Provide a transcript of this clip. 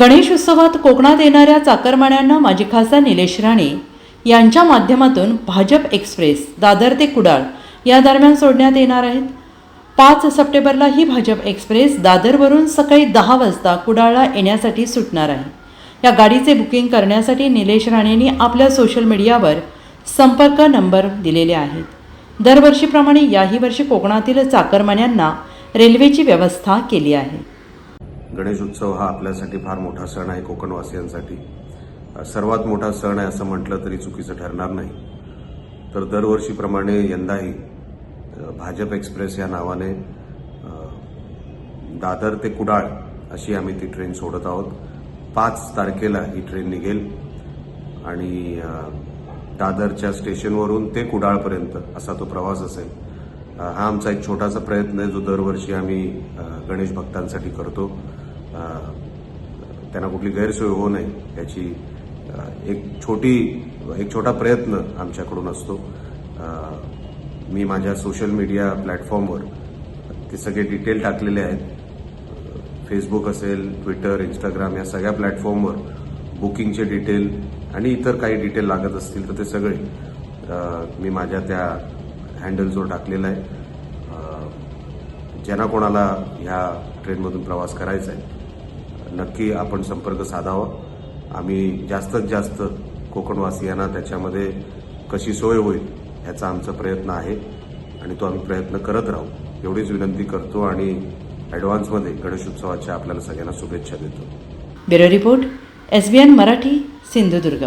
गणेश उत्सवात कोकणात येणाऱ्या चाकरमान्यांना माजी खासदार निलेश राणे यांच्या माध्यमातून भाजप एक्सप्रेस दादर ते कुडाळ या दरम्यान सोडण्यात येणार आहेत. पाच सप्टेंबरला ही भाजप एक्सप्रेस दादरवरून सकाळी दहा वाजता कुडाळला येण्यासाठी सुटणार आहे. या गाडीचे बुकिंग करण्यासाठी निलेश राणेंनी आपल्या सोशल मीडियावर संपर्क नंबर दिलेले आहेत. दरवर्षीप्रमाणे याही वर्षी कोकणातील चाकरमान्यांना रेल्वेची व्यवस्था केली आहे. गणेश उत्सव हा आपल्यासाठी फार मोठा सण आहे कोकणवासियांसाठी. सर्वात मोठा सण आहे असं म्हटलं तरी चुकीचं ठरणार नाही. तर दरवर्षीप्रमाणे यंदाही भाजप एक्सप्रेस या नावाने दादर ते कुडाळ अशी आम्ही ती ट्रेन सोडत आहोत. पाच तारखेला ही ट्रेन निघेल आणि दादरच्या स्टेशनवरून ते कुडाळपर्यंत असा तो प्रवास असेल. हा आमचा एक छोटासा प्रयत्न आहे जो दरवर्षी आम्ही गणेश भक्तांसाठी करतो. त्यांना कुठली गैरसोय होऊ नये याची एक छोटी एक छोटा प्रयत्न आमच्याकडून असतो. मी माझ्या सोशल मीडिया प्लॅटफॉर्मवर ते सगळे डिटेल टाकलेले आहेत. फेसबुक असेल ट्विटर इंस्टाग्राम या सगळ्या प्लॅटफॉर्मवर बुकिंगचे डिटेल आणि इतर काही डिटेल लागत असतील तर ते सगळे मी माझ्या त्या हँडल्सवर टाकलेलं आहे. ज्यांना कोणाला ह्या ट्रेनमधून प्रवास करायचा आहे नक्की आपण संपर्क साधावा. आम्ही जास्तीत जास्त कोकणवासियांना त्याच्यामध्ये कशी सोय होईल ह्याचा आमचा प्रयत्न आहे आणि तो आम्ही प्रयत्न करत राहू. एवढीच विनंती करतो आणि ॲडव्हान्समध्ये गणेशोत्सवाच्या आपल्याला सगळ्यांना शुभेच्छा देतो. Bureau report S B N Marathi Sindhudurg.